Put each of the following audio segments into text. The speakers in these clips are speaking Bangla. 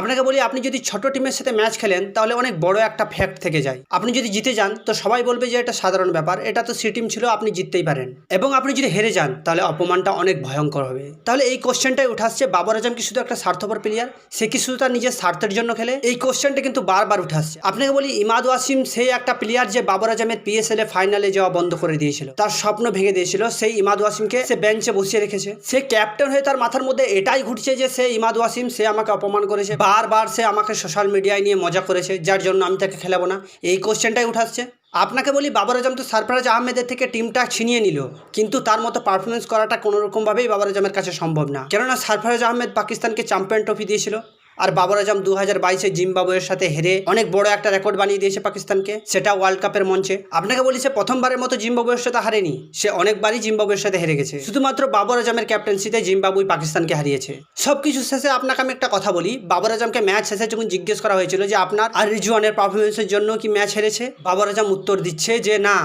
আপনাকে বলি, আপনি যদি ছোট টিমের সাথে ম্যাচ খেলেন, তাহলে অনেক বড় একটা ফ্যাক্ট থেকে যায়। আপনি যদি জিতে যান, তো সবাই বলবে যে এটা সাধারণ ব্যাপার, এটা তো সি টিম ছিল, আপনি জিততেই পারেন। এবং আপনি যদি হেরে যান, তাহলে অপমানটা অনেক ভয়ঙ্কর হবে। তাহলে এই কোশ্চেনটাই উঠাচ্ছে বাবর আজম কি শুধু একটা স্বার্থপর প্লেয়ার সে কি শুধু তার নিজের স্বার্থের জন্য খেলে? এই কোশ্চেনটা কিন্তু বারবার উঠে আসছে। আপনাকে বলি, ইমাদ ওয়াসিম সেই একটা প্লেয়ার যে বাবর আজমের পিএসএল এ ফাইনালে যাওয়া বন্ধ করে দিয়েছিল। তার স্বপ্ন ভেঙে দিয়েছিল, সেই ইমাদ ওয়াসিমকে সে বেঞ্চে বসিয়ে রেখেছে। সে ক্যাপ্টেন হয়ে তার মাথার মধ্যে এটাই ঘুরছে যে, সে ইমাদ ওয়াসিম, সে আমাকে অপমান করেছে। বারবার সে আমাকে সোশ্যাল মিডিয়ায় নিয়ে মজা করেছে, যার জন্য আমি তাকে খেলাবো না। এই কোশ্চেনটাই উঠাচ্ছে। আপনাকে বলি, বাবর আজম তো সারফরাজ আহমেদের থেকে টিমটা ছিনিয়ে নিল, কিন্তু তার মতো পারফরমেন্স করাটা কোনোরকমভাবেই বাবর আজমের কাছে সম্ভব না। কেননা সারফরাজ আহমেদ পাকিস্তানকে চ্যাম্পিয়ন ট্রফি দিয়েছিল। আর বাবর আজম দু হাজার বাইশে জিম্বাবুয়ের সাথে হেরে অনেক বড় একটা রেকর্ড বানিয়ে দিয়েছে পাকিস্তানকে, সেটা ওয়ার্ল্ড কাপের মঞ্চে। আপনাকে বলি, সে প্রথমবারের মতো জিম্বাবুয়ের সাথে হারেনি। সে অনেকবারই জিম্বাবুয়ের সাথে হেরে গেছে। শুধুমাত্র বাবর আজমের ক্যাপ্টেন্সিতে জিম্বাবুই পাকিস্তানকে হারিয়েছে। সব কিছু শেষে আপনাকে আমি একটা কথা বলি, বাবর আজমকে ম্যাচ শেষে যখন জিজ্ঞেস করা হয়েছিল যে আপনার আর রিজওয়ানের পারফরমেন্সের জন্য কি ম্যাচ হেরেছে, বাবর আজম উত্তর দিচ্ছে যে না,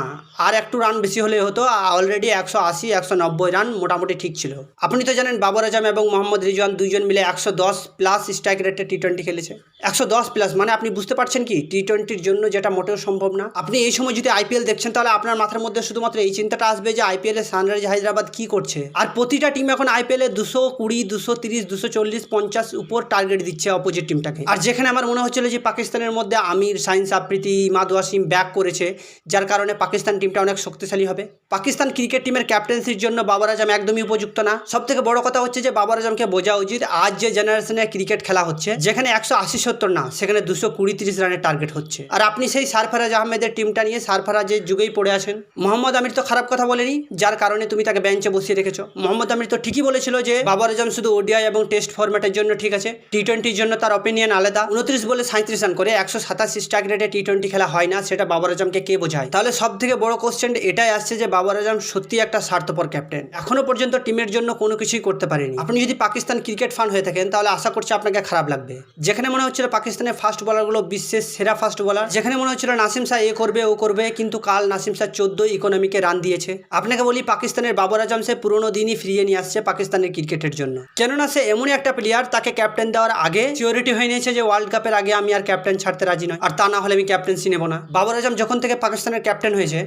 আর একটু রান বেশি হলে হতো অলরেডি একশো আশি, একশো নব্বই রান মোটামুটি ঠিক ছিল। আপনি তো জানেন, বাবর আজম এবং মোহাম্মদ রিজওয়ান দুজন মিলে একশো দশ প্লাস স্ট্রাইক রেটে টি টোয়েন্টি খেলেছে। একশো দশ প্লাস মানে আপনি বুঝতে পারছেন কি? টি টোয়েন্টির জন্য যেটা মোটেও সম্ভব না। আপনি এই সময় যদি আইপিএল দেখছেন, তাহলে আপনার মাথার মধ্যে শুধুমাত্র এই চিন্তাটা আসবে যে আইপিএল আইপিএলে সানরাইজ হায়দ্রাবাদ কি করছে। আর প্রতিটা টিম এখন আইপিএলে দুশো কুড়ি, দুশো তিরিশ, দুশো চল্লিশ, পঞ্চাশ উপর টার্গেট দিচ্ছে অপোজিট টিমটাকে আর যেখানে আমার মনে হচ্ছিল যে পাকিস্তানের মধ্যে আমির সাইন্স আপ্রীতি ইমাদ ওয়াসিম ব্যাক করেছে, যার কারণে পাকিস্তান টিমটা অনেক শক্তিশালী হবে। পাকিস্তান ক্রিকেট টিমের ক্যাপ্টেন্সির জন্য বাবর আজম একদমই উপযুক্ত না। সব থেকে বড় কথা হচ্ছে যে বাবর আজমকে বোঝা উচিত, আজ যে জেনারেশনে ক্রিকেট খেলা হচ্ছে যেখানে একশো আশি সত্তর না, সেখানে দুশো কুড়ি তিরিশ রানের টার্গেট হচ্ছে। আর আপনি সেই সারফারাজ আহমেদের টিমটা নিয়ে সারফারাজের যুগেই পড়ে আছেন। মোহাম্মদ আমির তো খারাপ কথা বলেনি, যার কারণে তুমি তাকে বেঞ্চে বসিয়ে রেখেছো। মোহাম্মদ আমির তো ঠিকই বলেছিল যে, বাবর আজম শুধু ওডিআই এবং টেস্ট ফরম্যাটের জন্য ঠিক আছে টি টোয়েন্টির জন্য তার অপিনিয়ন আলাদা। উনত্রিশ বলে সাঁত্রিশ রান করে, একশো সাতাশি স্ট্রাইক রেটে টি টোয়েন্টি খেলা হয় না, সেটা বাবর আজমকে কে বোঝায়? তাহলে সব থেকে বড় কোশ্চেন এটাই আসছে যে, বাবর আজম সত্যি একটা স্বার্থপর ক্যাপ্টেন এখনও পর্যন্ত টিমের জন্য কোনো কিছুই করতে পারেনি। আপনি যদি পাকিস্তান ক্রিকেট ফান হয়ে থাকেন, তাহলে আশা করছি আপনাকে খারাপ লাগবে। যেখানে মনে হচ্ছিল পাকিস্তানের ফাস্ট বলারগুলো বিশ্বের সেরা ফাস্ট বলার যেখানে মনে হচ্ছিল নাসিম শাহ এ করবে, ও করবে, কিন্তু কাল নাসিম শাহ চোদ্দ ইকোনমিকে রান দিয়েছে। আপনাকে বলি পাকিস্তানের বাবর আজম সে পুরোনো দিনই ফিরিয়ে নিয়ে আসছে পাকিস্তানের ক্রিকেটের জন্য। কেননা সে এমনই একটা প্লেয়ার তাকে ক্যাপ্টেন দেওয়ার আগে সিওরিটি হয়ে নিয়েছে যে ওয়ার্ল্ড কাপের আগে আমি আর ক্যাপ্টেন ছাড়তে রাজি নয় আর তা না হলে আমি ক্যাপ্টেন্সি নেব না। বাবর আজম যখন থেকে পাকিস্তানের ক্যাপ্টেন হয়েছে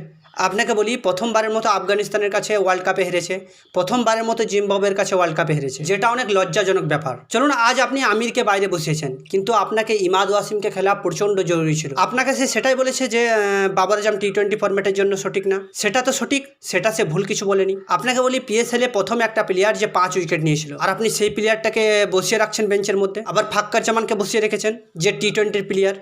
আপনাকে বলি, প্রথমবারের মতো আফগানিস্তানের কাছে ওয়ার্ল্ড কাপে হেরেছে। প্রথমবারের মতো জিম্বাবুয়ের কাছে ওয়ার্ল্ড কাপে হেরেছে। যেটা অনেক লজ্জাজনক ব্যাপার। চলুন, আজ আপনি আমিরকে বাইরে বসিয়েছেন, কিন্তু আপনাকে ইমাদ ওয়াসিমকে খেলা প্রচণ্ড জরুরি ছিল। আপনাকে সে সেটাই বলেছে যে বাবর আজম টি টোয়েন্টি ফরম্যাটের জন্য সঠিক না। সেটা তো সঠিক, সেটা সে ভুল কিছু বলেনি। আপনাকে বলি পিএসএল প্রথম একটা প্লেয়ার যে পাঁচ উইকেট নিয়েছিল, আর আপনি সেই প্লেয়ারটাকে বসিয়ে রাখছেন বেঞ্চের মধ্যে। আবার ফাক্কার জামানকে বসিয়ে রেখেছেন, যে টি টোয়েন্টির প্লেয়ার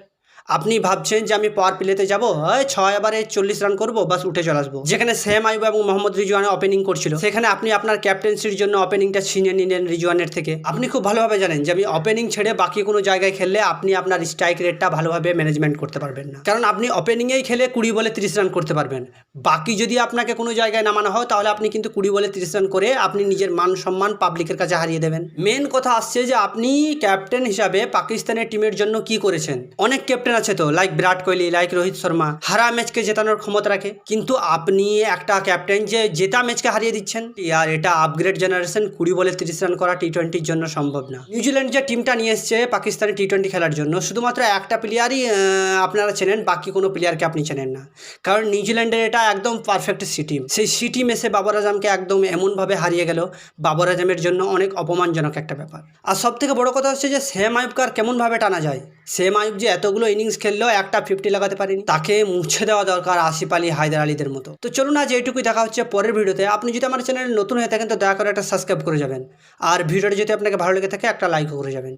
আপনি ভাবছেন যে আমি পাওয়ার প্লেতে যাব? ছয় এবারে চল্লিশ রান করব, বাস উঠে চলে আসব। যেখানে সেম আইব এবং মোহাম্মদ রিজওয়ান ওপেনিং করছিল। সেখানে আপনি আপনার ক্যাপ্টেন্সির জন্য ওপেনিংটা ছিনিয়ে নিলেন রিজওয়ানের থেকে। আপনি খুব ভালোভাবে জানেন যে আমি ওপেনিং ছেড়ে বাকি কোনো জায়গায় খেললে আপনি আপনার স্ট্রাইক রেটটা ভালোভাবে ম্যানেজমেন্ট করতে পারবেন না। কারণ আপনি ওপেনিংয়েই খেলে কুড়ি বলে তিরিশ রান করতে পারবেন। বাকি যদি আপনাকে কোনো জায়গায় নামানো হয়, তাহলে আপনি কিন্তু কুড়ি বলে তিরিশ রান করে আপনি নিজের মান সম্মান পাবলিকের কাছে হারিয়ে দেবেন। মেন কথা আসছে যে আপনি ক্যাপ্টেন হিসাবে পাকিস্তানের টিমের জন্য কি করেছেন? অনেক ক্যাপ্টেন আছে তো? Like Virat Kohli like Rohit Sharma. হারা ম্যাচকে জেতানোর ক্ষমতা রাখে। কিন্তু আপনি একটা ক্যাপ্টেন যে জেতা ম্যাচকে হারিয়ে দিচ্ছেন, আর এটা আপগ্রেড জেনারেশন কুড়ি বলে তিরিশ রান করা টি টোয়েন্টির জন্য সম্ভব না। নিউজিল্যান্ড যে টিমটা নিয়ে এসছে পাকিস্তানে টি টোয়েন্টি খেলার জন্য, শুধুমাত্র একটা প্লেয়ারই আপনারা চেনেন, বাকি কোনো প্লেয়ারকে আপনি চেনেন না। কারণ নিউজিল্যান্ডের এটা একদম পারফেক্ট সি টিম সেই সি টিম এসে বাবর আজমকে একদম এমনভাবে হারিয়ে গেল, বাবর আজমের জন্য অনেক অপমানজনক একটা ব্যাপার। আর সব থেকে বড় কথা হচ্ছে যে সেম আয়ুবকার কেমনভাবে টানা যায়? সেম আয়ুব যে এতগুলো ইনিংস খেললেও একটা ফিফটি লাগাতে পারেনি, তাকে মুছে দেওয়া দরকার আসিফ আলী, হায়দার আলীদের মতো। তো চলুন আজ এইটুকুই দেখা হচ্ছে পরের ভিডিওতে। আপনি যদি আমার চ্যানেলে নতুন হয়ে থাকেন, তো দয়া করে একটা সাবস্ক্রাইব করে যাবেন। আর ভিডিওটা যদি আপনাকে ভালো লেগে থাকে, একটা লাইকও করে যাবেন।